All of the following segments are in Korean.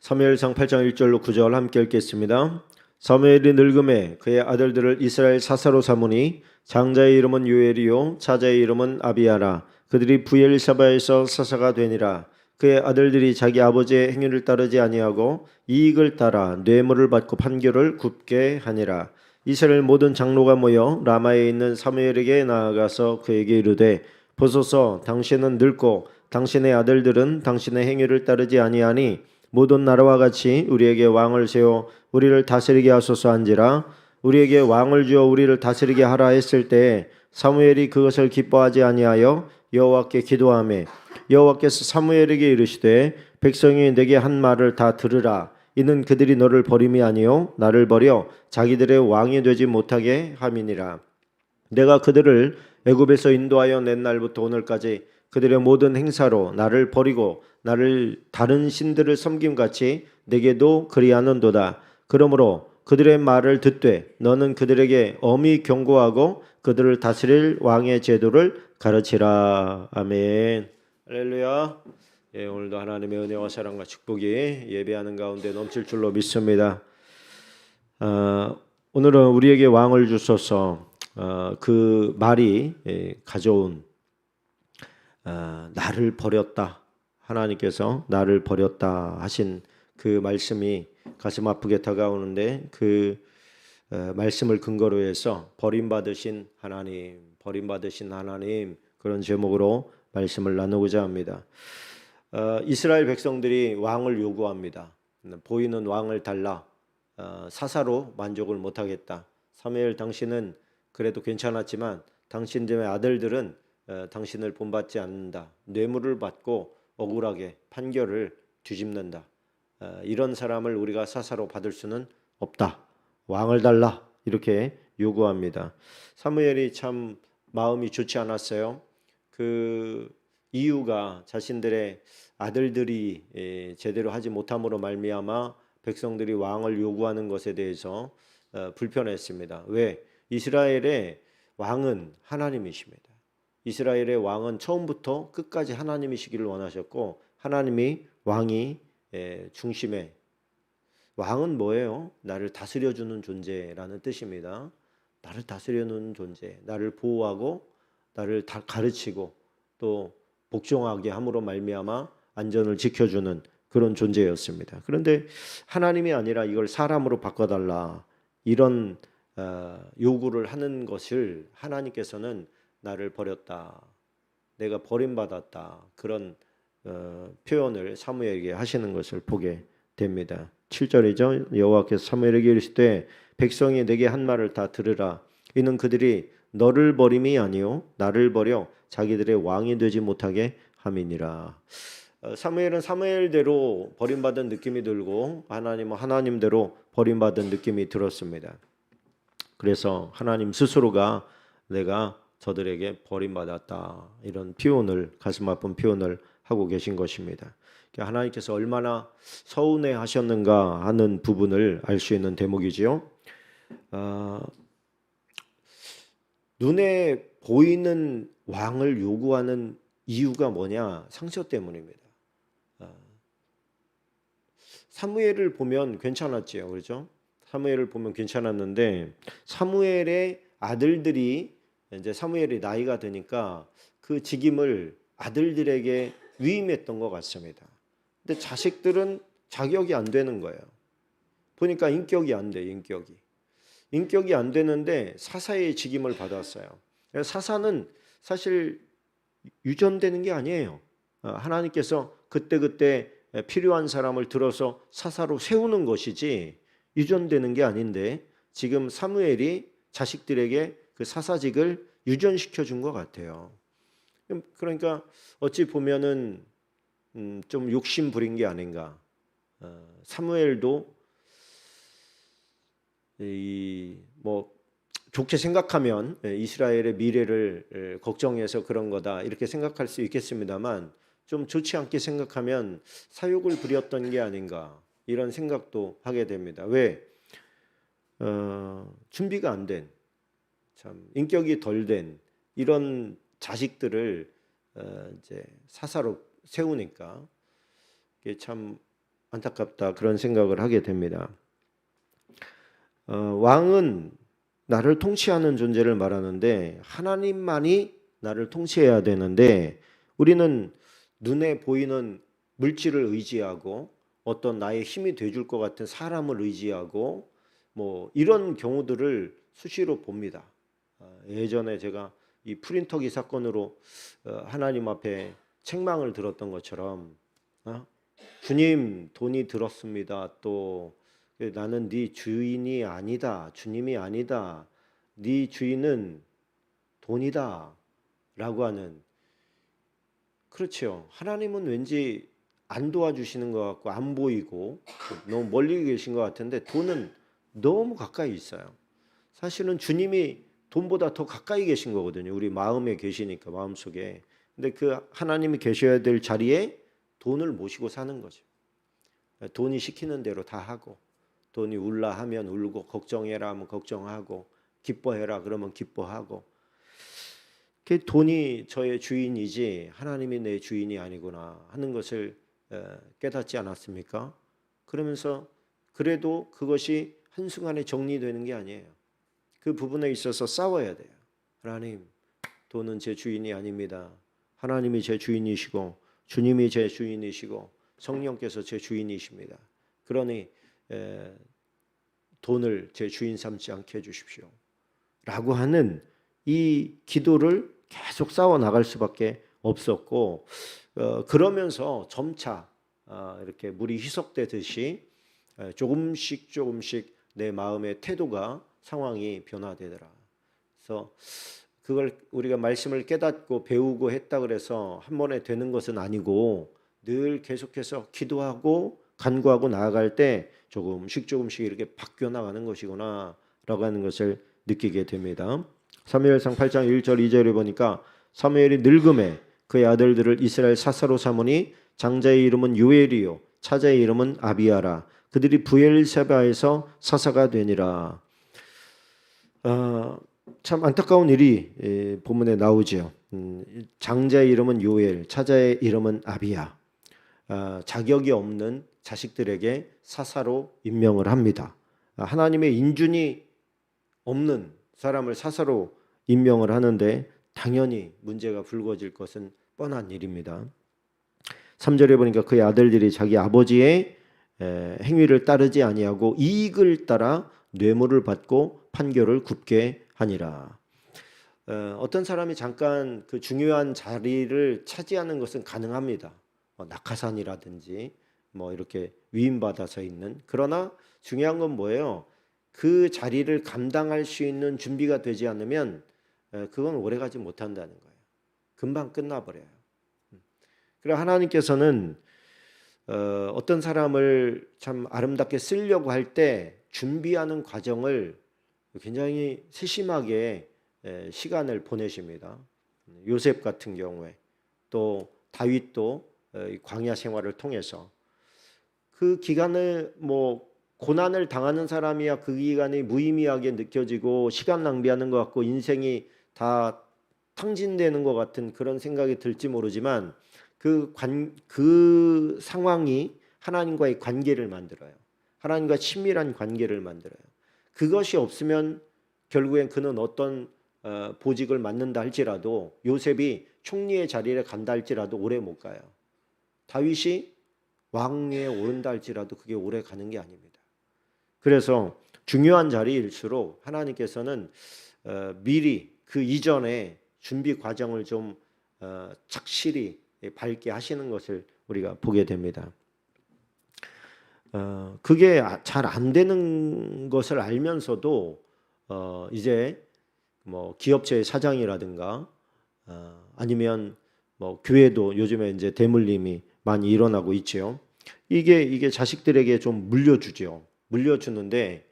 사무엘상 8장 1절로 9절 함께 읽겠습니다. 사무엘이 늙음에 그의 아들들을 이스라엘 사사로 삼으니 장자의 이름은 요엘이요 차자의 이름은 아비야라. 그들이 부엘사바에서 사사가 되니라. 그의 아들들이 자기 아버지의 행위를 따르지 아니하고 이익을 따라 뇌물을 받고 판결을 굽게 하니라. 이스라엘 모든 장로가 모여 라마에 있는 사무엘에게 나아가서 그에게 이르되 보소서 당신은 늙고 당신의 아들들은 당신의 행위를 따르지 아니하니 모든 나라와 같이 우리에게 왕을 세워 우리를 다스리게 하소서 한지라. 우리에게 왕을 주어 우리를 다스리게 하라 했을 때 사무엘이 그것을 기뻐하지 아니하여 여호와께 기도하며 여호와께서 사무엘에게 이르시되 백성이 내게 한 말을 다 들으라. 이는 그들이 너를 버림이 아니요 나를 버려 자기들의 왕이 되지 못하게 함이니라. 내가 그들을 애굽에서 인도하여 낸 날부터 오늘까지 그들의 모든 행사로 나를 버리고 나를 다른 신들을 섬김 같이 내게도 그리하는도다. 그러므로 그들의 말을 듣되 너는 그들에게 엄히 경고하고 그들을 다스릴 왕의 제도를 가르치라. 아멘. 할렐루야. 예, 오늘도 하나님의 은혜와 사랑과 축복이 예배하는 가운데 넘칠 줄로 믿습니다. 아, 오늘은 우리에게 왕을 주소서 어, 그 말이 예, 가져온 어, 나를 버렸다 하나님께서 나를 버렸다 하신 그 말씀이 가슴 아프게 다가오는데 그 어, 말씀을 근거로 해서 버림받으신 하나님 버림받으신 하나님 그런 제목으로 말씀을 나누고자 합니다. 어, 이스라엘 백성들이 왕을 요구합니다. 보이는 왕을 달라 어, 사사로 만족을 못하겠다. 사무엘 당신은 그래도 괜찮았지만 당신들의 아들들은 어, 당신을 본받지 않는다. 뇌물을 받고 억울하게 판결을 뒤집는다. 어, 이런 사람을 우리가 사사로 받을 수는 없다. 왕을 달라 이렇게 요구합니다. 사무엘이 참 마음이 좋지 않았어요. 그 이유가 자신들의 아들들이 예, 제대로 하지 못함으로 말미암아 백성들이 왕을 요구하는 것에 대해서 어, 불편했습니다. 왜? 이스라엘의 왕은 하나님이십니다. 이스라엘의 왕은 처음부터 끝까지 하나님이시기를 원하셨고 하나님이 왕이 예, 중심에 왕은 뭐예요? 나를 다스려 주는 존재라는 뜻입니다. 나를 다스려 주는 존재, 나를 보호하고 나를 다 가르치고 또 복종하게 함으로 말미암아 안전을 지켜주는 그런 존재였습니다. 그런데 하나님이 아니라 이걸 사람으로 바꿔달라 이런 어, 요구를 하는 것을 하나님께서는 나를 버렸다, 내가 버림받았다 그런 어, 표현을 사무엘에게 하시는 것을 보게 됩니다. 7절이죠. 여호와께서 사무엘에게 이르시되 백성이 내게 한 말을 다 들으라. 이는 그들이 너를 버림이 아니요 나를 버려 자기들의 왕이 되지 못하게 함이니라. 어, 사무엘은 사무엘대로 버림받은 느낌이 들고 하나님은 하나님대로 버림받은 느낌이 들었습니다. 그래서 하나님 스스로가 내가 저들에게 버림받았다 이런 표현을 가슴 아픈 표현을 하고 계신 것입니다. 그러니까 하나님께서 얼마나 서운해 하셨는가 하는 부분을 알 수 있는 대목이지요. 어, 눈에 보이는 왕을 요구하는 이유가 뭐냐? 상처 때문입니다. 어, 사무엘을 보면 괜찮았지요, 그렇죠? 사무엘을 보면 괜찮았는데 사무엘의 아들들이 이제 사무엘이 나이가 드니까 그 직임을 아들들에게 위임했던 것 같습니다. 근데 자식들은 자격이 안 되는 거예요. 보니까 인격이 안 돼, 인격이. 인격이 안 되는데 사사의 직임을 받았어요. 사사는 사실 유전되는 게 아니에요. 어, 하나님께서 그때그때 필요한 사람을 들어서 사사로 세우는 것이지 유전되는 게 아닌데 지금 사무엘이 자식들에게 그 사사직을 유전시켜 준 것 같아요. 그러니까 어찌 보면은 음, 좀 욕심 부린 게 아닌가. 어, 사무엘도 이뭐 좋게 생각하면 예, 이스라엘의 미래를 예, 걱정해서 그런 거다 이렇게 생각할 수 있겠습니다만 좀 좋지 않게 생각하면 사욕을 부렸던 게 아닌가 이런 생각도 하게 됩니다. 왜 어, 준비가 안 된, 참 인격이 덜 된 이런 자식들을 어, 이제 사사로 세우니까 이게 참 안타깝다 그런 생각을 하게 됩니다. 어, 왕은 나를 통치하는 존재를 말하는데 하나님만이 나를 통치해야 되는데 우리는 눈에 보이는 물질을 의지하고 어떤 나의 힘이 돼줄 것 같은 사람을 의지하고 뭐 이런 경우들을 수시로 봅니다. 어, 예전에 제가 이 프린터기 사건으로 어, 하나님 앞에 책망을 들었던 것처럼 어? 주님 돈이 들었습니다. 또 나는 네 주인이 아니다. 주님이 아니다. 네 주인은 돈이다. 라고 하는 그렇죠. 하나님은 왠지 안 도와주시는 것 같고 안 보이고 너무 멀리 계신 것 같은데 돈은 너무 가까이 있어요. 사실은 주님이 돈보다 더 가까이 계신 거거든요. 우리 마음에 계시니까 마음 속에. 근데 그 하나님이 계셔야 될 자리에 돈을 모시고 사는 거죠. 돈이 시키는 대로 다 하고 돈이 울라 하면 울고 걱정해라 하면 걱정하고 기뻐해라 그러면 기뻐하고 그 돈이 저의 주인이지 하나님이 내 주인이 아니구나 하는 것을 깨닫지 않았습니까? 그러면서 그래도 그것이 한순간에 정리되는 게 아니에요. 그 부분에 있어서 싸워야 돼요. 하나님, 돈은 제 주인이 아닙니다. 하나님이 제 주인이시고 주님이 제 주인이시고 성령께서 제 주인이십니다. 그러니 에, 돈을 제 주인 삼지 않게 해주십시오. 라고 하는 이 기도를 계속 싸워 나갈 수밖에 없었고 어, 그러면서 점차 어, 이렇게 물이 희석되듯이 에, 조금씩 조금씩 내 마음의 태도가 상황이 변화되더라. 그래서 그걸 우리가 말씀을 깨닫고 배우고 했다 그래서 한 번에 되는 것은 아니고 늘 계속해서 기도하고 간구하고 나아갈 때 조금씩 조금씩 이렇게 바뀌어 나가는 것이구나라고 하는 것을 느끼게 됩니다. 사무엘상 8장 1절 2절에 보니까 사무엘이 늙음에 그의 아들들을 이스라엘 사사로 삼으니 장자의 이름은 요엘이요 차자의 이름은 아비아라 그들이 부엘세바에서 사사가 되니라. 어, 참 안타까운 일이 예, 본문에 나오죠. 음, 장자의 이름은 요엘, 차자의 이름은 아비야. 어, 자격이 없는 자식들에게 사사로 임명을 합니다. 아, 하나님의 인준이 없는 사람을 사사로 임명을 하는데 당연히 문제가 불거질 것은 뻔한 일입니다. 3절에 보니까 그의 아들들이 자기 아버지의 행위를 따르지 아니하고 이익을 따라 뇌물을 받고 판결을 굽게 하니라. 어, 어떤 사람이 잠깐 그 중요한 자리를 차지하는 것은 가능합니다. 뭐 낙하산이라든지 뭐 이렇게 위임받아서 있는 그러나 중요한 건 뭐예요? 그 자리를 감당할 수 있는 준비가 되지 않으면 그건 오래가지 못한다는 거예요. 금방 끝나버려요. 음. 그래 하나님께서는 어, 어떤 사람을 참 아름답게 쓰려고 할 때 준비하는 과정을 굉장히 세심하게 시간을 보내십니다. 요셉 같은 경우에 또 다윗도 어, 광야 생활을 통해서 그 기간을 뭐 고난을 당하는 사람이야 그 기간이 무의미하게 느껴지고 시간 낭비하는 것 같고 인생이 다 탕진되는 것 같은 그런 생각이 들지 모르지만 그, 관, 그 상황이 하나님과의 관계를 만들어요. 하나님과 친밀한 관계를 만들어요. 그것이 없으면 결국엔 그는 어떤 어, 보직을 맡는다 할지라도 요셉이 총리의 자리에 간다 할지라도 오래 못 가요. 다윗이 왕위에 오른다 할지라도 그게 오래 가는 게 아닙니다. 그래서 중요한 자리일수록 하나님께서는 어, 미리 그 이전에 준비 과정을 좀 어, 착실히 밝게 하시는 것을 우리가 보게 됩니다. 어, 그게 잘 안 되는 것을 알면서도 어, 이제 뭐 기업체의 사장이라든가 어, 아니면 뭐 교회도 요즘에 이제 대물림이 많이 일어나고 있죠. 이게 이게 자식들에게 좀 물려주죠. 물려주는데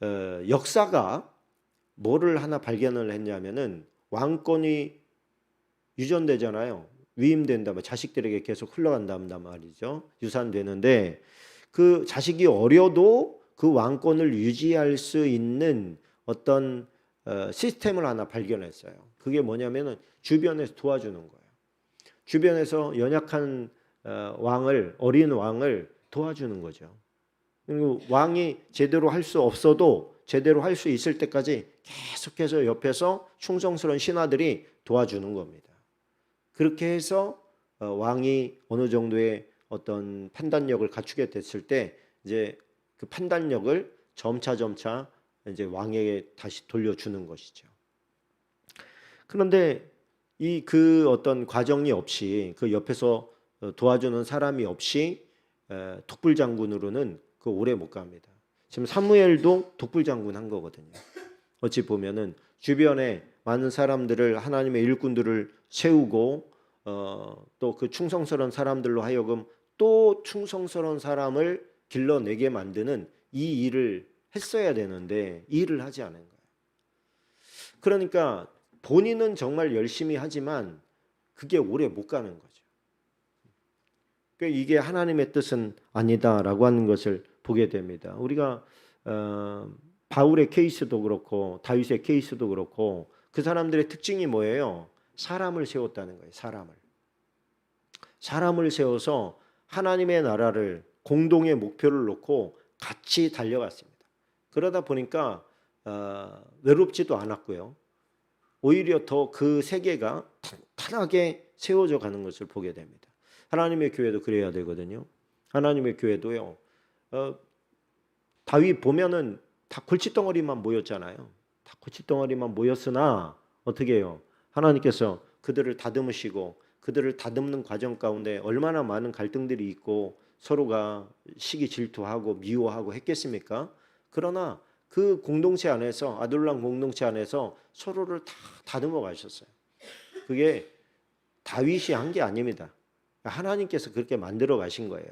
어, 역사가 뭐를 하나 발견을 했냐면은 왕권이 유전되잖아요. 위임된다면 자식들에게 계속 흘러간단 말이죠. 유산되는데 그 자식이 어려도 그 왕권을 유지할 수 있는 어떤 어, 시스템을 하나 발견했어요. 그게 뭐냐면은 주변에서 도와주는 거예요. 주변에서 연약한 어, 왕을 어린 왕을 도와주는 거죠. 그리고 왕이 제대로 할 수 없어도 제대로 할 수 있을 때까지 계속해서 옆에서 충성스러운 신하들이 도와주는 겁니다. 그렇게 해서 어, 왕이 어느 정도의 어떤 판단력을 갖추게 됐을 때 이제 그 판단력을 점차 점차 이제 왕에게 다시 돌려주는 것이죠. 그런데 이 그 어떤 과정이 없이 그 옆에서 어, 도와주는 사람이 없이 에, 독불 장군으로는 그 오래 못 갑니다. 지금 사무엘도 독불 장군 한 거거든요. 어찌 보면은 주변에 많은 사람들을 하나님의 일꾼들을 세우고 어, 또 그 충성스러운 사람들로 하여금 또 충성스러운 사람을 길러내게 만드는 이 일을 했어야 되는데 이 일을 하지 않은 거예요. 그러니까 본인은 정말 열심히 하지만 그게 오래 못 가는 거죠. 그러니까 이게 하나님의 뜻은 아니다라고 하는 것을 보게 됩니다. 우리가 어, 바울의 케이스도 그렇고 다윗의 케이스도 그렇고 그 사람들의 특징이 뭐예요? 사람을 세웠다는 거예요. 사람을 사람을 세워서 하나님의 나라를 공동의 목표를 놓고 같이 달려갔습니다. 그러다 보니까 어, 외롭지도 않았고요. 오히려 더 그 세계가 탄탄하게 세워져 가는 것을 보게 됩니다. 하나님의 교회도 그래야 되거든요. 하나님의 교회도요. 어, 다윗 보면은 다 골칫덩어리만 모였잖아요. 다 골칫덩어리만 모였으나 어떻게 해요? 하나님께서 그들을 다듬으시고 그들을 다듬는 과정 가운데 얼마나 많은 갈등들이 있고 서로가 시기 질투하고 미워하고 했겠습니까? 그러나 그 공동체 안에서 아둘람 공동체 안에서 서로를 다 다듬어 가셨어요. 그게 다윗이 한 게 아닙니다. 하나님께서 그렇게 만들어 가신 거예요.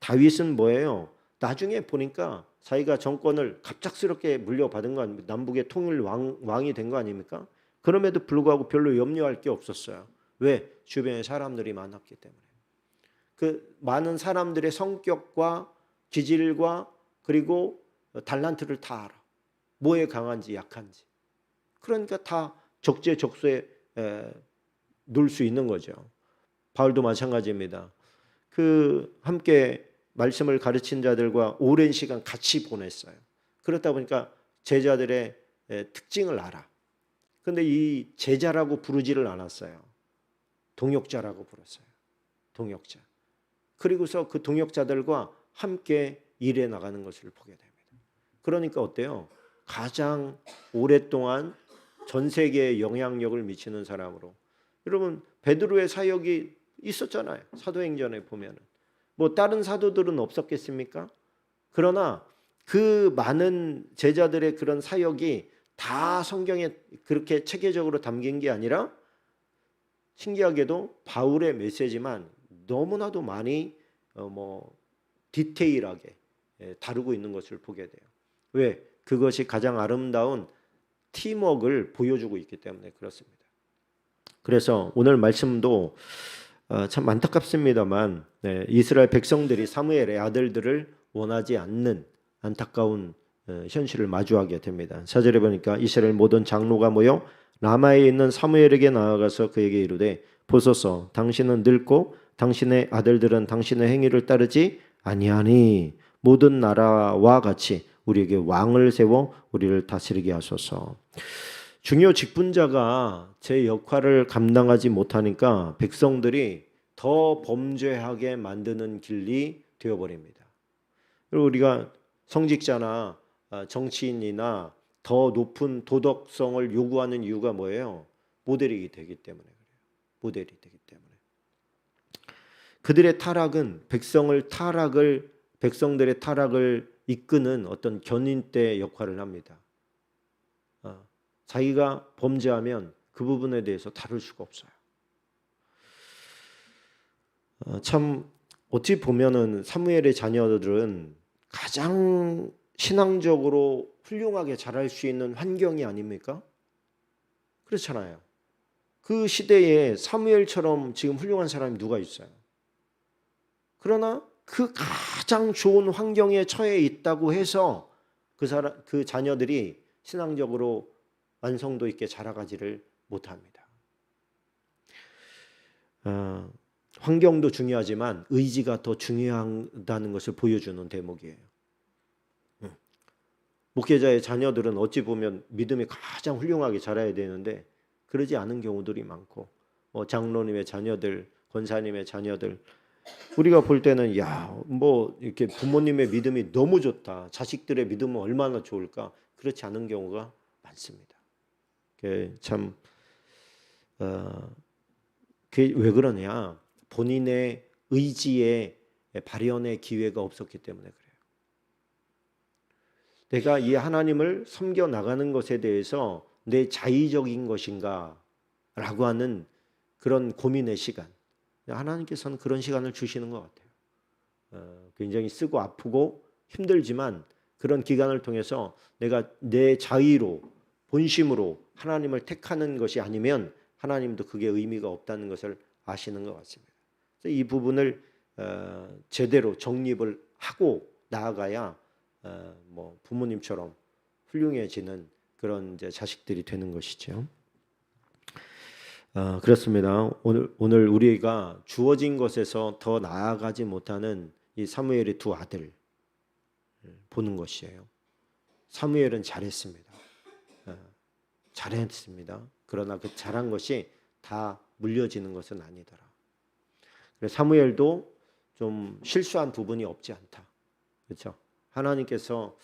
다윗은 뭐예요? 나중에 보니까 자기가 정권을 갑작스럽게 물려받은 거 아닙니까? 남북의 통일 왕, 왕이 된 거 아닙니까? 그럼에도 불구하고 별로 염려할 게 없었어요. 왜? 주변에 사람들이 많았기 때문에. 그 많은 사람들의 성격과 기질과 그리고 달란트를 다 알아. 뭐에 강한지 약한지. 그러니까 다 적재적소에 놀 수 있는 거죠. 바울도 마찬가지입니다. 그 함께 말씀을 가르친 자들과 오랜 시간 같이 보냈어요. 그렇다 보니까 제자들의 특징을 알아. 근데 이 제자라고 부르지를 않았어요. 동역자라고 불렀어요. 동역자. 그리고서 그 동역자들과 함께 일해 나가는 것을 보게 됩니다. 그러니까 어때요? 가장 오랫동안 전 세계에 영향력을 미치는 사람으로. 여러분 베드로의 사역이 있었잖아요. 사도행전에 보면은 뭐 다른 사도들은 없었겠습니까? 그러나 그 많은 제자들의 그런 사역이 다 성경에 그렇게 체계적으로 담긴 게 아니라 신기하게도 바울의 메시지만 너무나도 많이 어 뭐 디테일하게 예, 다루고 있는 것을 보게 돼요. 왜? 그것이 가장 아름다운 팀워크를 보여주고 있기 때문에 그렇습니다. 그래서 오늘 말씀도 어, 참 안타깝습니다만 네, 이스라엘 백성들이 사무엘의 아들들을 원하지 않는 안타까운 어, 현실을 마주하게 됩니다. 사절에 보니까 이스라엘 모든 장로가 모여 라마에 있는 사무엘에게 나아가서 그에게 이르되 보소서 당신은 늙고 당신의 아들들은 당신의 행위를 따르지 아니하니 모든 나라와 같이 우리에게 왕을 세워 우리를 다스리게 하소서. 중요 직분자가 제 역할을 감당하지 못하니까 백성들이 더 범죄하게 만드는 길이 되어버립니다. 그리고 우리가 성직자나 아, 정치인이나 더 높은 도덕성을 요구하는 이유가 뭐예요? 모델이 되기 때문에 그래요. 모델이 되기 때문에. 그들의 타락은 백성을 타락을 백성들의 타락을 이끄는 어떤 견인대 역할을 합니다. 어, 자기가 범죄하면 그 부분에 대해서 다룰 수가 없어요. 어, 참 어찌 보면은 사무엘의 자녀들은 가장 신앙적으로 훌륭하게 자랄 수 있는 환경이 아닙니까? 그렇잖아요. 그 시대에 사무엘처럼 지금 훌륭한 사람이 누가 있어요? 그러나 그 가장 좋은 환경에 처해 있다고 해서 그 사람 그 자녀들이 신앙적으로 완성도 있게 자라가지를 못합니다. 어, 환경도 중요하지만 의지가 더 중요하다는 것을 보여주는 대목이에요. 음. 목회자의 자녀들은 어찌 보면 믿음이 가장 훌륭하게 자라야 되는데 그러지 않은 경우들이 많고 뭐 장로님의 자녀들, 권사님의 자녀들 우리가 볼 때는 야 뭐 이렇게 부모님의 믿음이 너무 좋다, 자식들의 믿음은 얼마나 좋을까 그렇지 않은 경우가 많습니다. 참 어, 왜 그러냐? 본인의 의지에 발현의 기회가 없었기 때문에 그래요. 내가 이 하나님을 섬겨 나가는 것에 대해서 내 자의적인 것인가 라고 하는 그런 고민의 시간. 하나님께서는 그런 시간을 주시는 것 같아요. 어, 굉장히 쓰고 아프고 힘들지만 그런 기간을 통해서 내가 내 자의로 본심으로 하나님을 택하는 것이 아니면 하나님도 그게 의미가 없다는 것을 아시는 것 같습니다. 그래서 이 부분을 어, 제대로 정립을 하고 나아가야 어, 뭐 부모님처럼 훌륭해지는 그런 이제 자식들이 되는 것이죠. 어, 그렇습니다. 오늘 오늘 우리가 주어진 것에서 더 나아가지 못하는 이 사무엘의 두 아들 보는 것이에요. 사무엘은 잘했습니다. 어, 잘했습니다. 그러나 그 잘한 것이 다 물려지는 것은 아니더라. 그래서 사무엘도 좀 실수한 부분이 없지 않다. 그렇죠? 하나님께서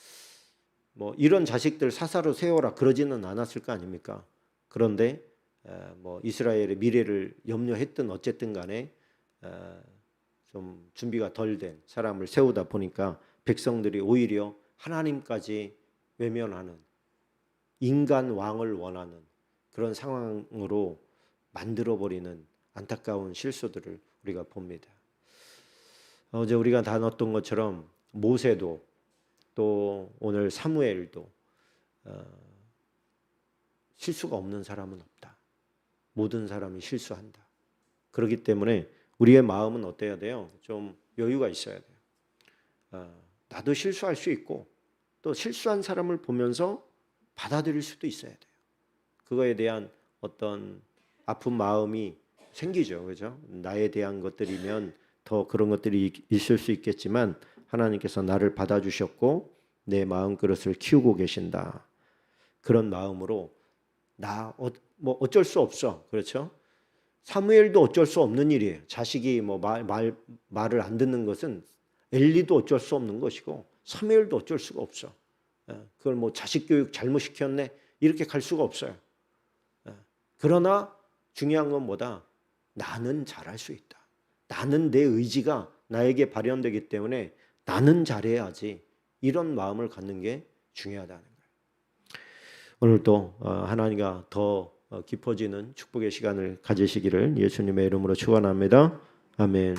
뭐 이런 자식들 사사로 세워라 그러지는 않았을 거 아닙니까? 그런데 에, 뭐 이스라엘의 미래를 염려했든 어쨌든 간에 에, 좀 준비가 덜 된 사람을 세우다 보니까 백성들이 오히려 하나님까지 외면하는 인간 왕을 원하는 그런 상황으로 만들어 버리는 안타까운 실수들을 우리가 봅니다. 어제 우리가 나눴던 것처럼 모세도 또 오늘 사무엘도 어, 실수가 없는 사람은 없다. 모든 사람이 실수한다. 그렇기 때문에 우리의 마음은 어때야 돼요? 좀 여유가 있어야 돼요. 어, 나도 실수할 수 있고 또 실수한 사람을 보면서 받아들일 수도 있어야 돼요. 그거에 대한 어떤 아픈 마음이 생기죠. 그죠? 나에 대한 것들이면 더 그런 것들이 있을 수 있겠지만 하나님께서 나를 받아주셨고 내 마음 그릇을 키우고 계신다. 그런 마음으로 나 뭐 어 쩔 수 없어. 그렇죠? 사무엘도 어쩔 수 없는 일이에요. 자식이 뭐 말 말 말을 안 듣는 것은 엘리도 어쩔 수 없는 것이고 사무엘도 어쩔 수가 없어. 예, 그걸 뭐 자식 교육 잘못 시켰네 이렇게 갈 수가 없어요. 예, 그러나 중요한 건 뭐다? 나는 잘할 수 있다. 나는 내 의지가 나에게 발현되기 때문에 나는 잘해야지 이런 마음을 갖는 게 중요하다는 거예요. 오늘도 어, 하나님과 더 어, 깊어지는 축복의 시간을 가지시기를 예수님의 이름으로 축원합니다. 아멘.